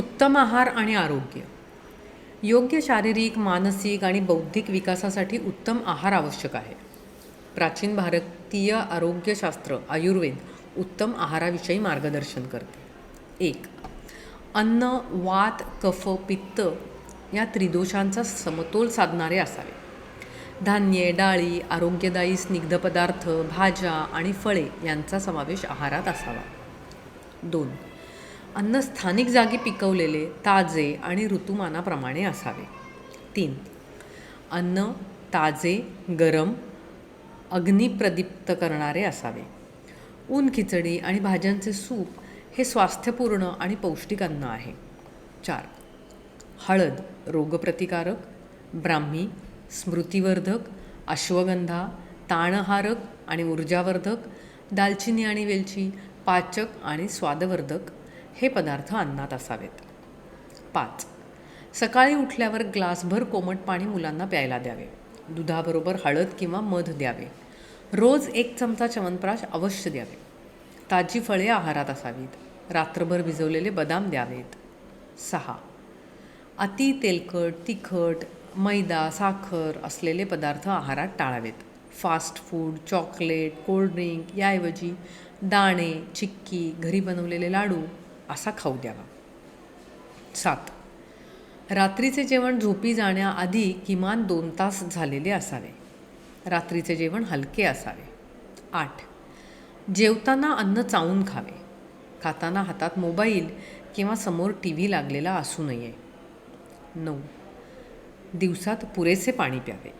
उत्तम आहार आणि आरोग्य. योग्य शारीरिक मानसिक आणि बौद्धिक विकासासाठी उत्तम आहार आवश्यक आहे. प्राचीन भारतीय आरोग्यशास्त्र आयुर्वेद उत्तम आहाराविषयी मार्गदर्शन करते. एक अन्न वात कफ पित्त या त्रिदोषांचा समतोल साधणारे असावे. धान्ये डाळी आरोग्यदायी स्निग्ध पदार्थ भाज्या आणि फळे यांचा समावेश आहारात असावा. दोन अन्न स्थानिक जागी पिकवलेले ताजे आणि ऋतुमानाप्रमाणे असावे. तीन अन्न ताजे गरम अग्निप्रदीप्त करणारे असावे. ऊन खिचडी आणि भाज्यांचे सूप हे स्वास्थ्यपूर्ण आणि पौष्टिक अन्न आहे. चार हळद रोगप्रतिकारक ब्राह्मी स्मृतिवर्धक अश्वगंधा ताणहारक आणि ऊर्जावर्धक दालचिनी आणि वेलची पाचक आणि स्वादवर्धक हे पदार्थ अन्नात असावेत. पाच. सकाळी उठल्यावर ग्लासभर कोमट पाणी मुलांना प्यायला द्यावे. दुधाबरोबर हळद किंवा मध द्यावे. रोज एक चमचा च्यवनप्राश अवश्य द्यावे. ताजी फळे आहारात असावीत. रात्रभर भिजवलेले बदाम द्यावेत. सहा. अति तेलकट तिखट मैदा साखर असलेले पदार्थ आहारात टाळावेत. Fast food chocolate cold drink याऐवजी दाणे चिक्की घरी बनवलेले लाडू असा खाऊ द्यावा. सात. रात्रीचे जेवण झोपी जाण्याआधी किमान दोन तास झालेले असावे. रात्रीचे जेवण हलके असावे. आठ. जेवताना अन्न चावून खावे. खाताना हातात मोबाईल किंवा समोर टी व्ही लागलेला असू नये. नऊ. दिवसात पुरेसे पाणी प्यावे.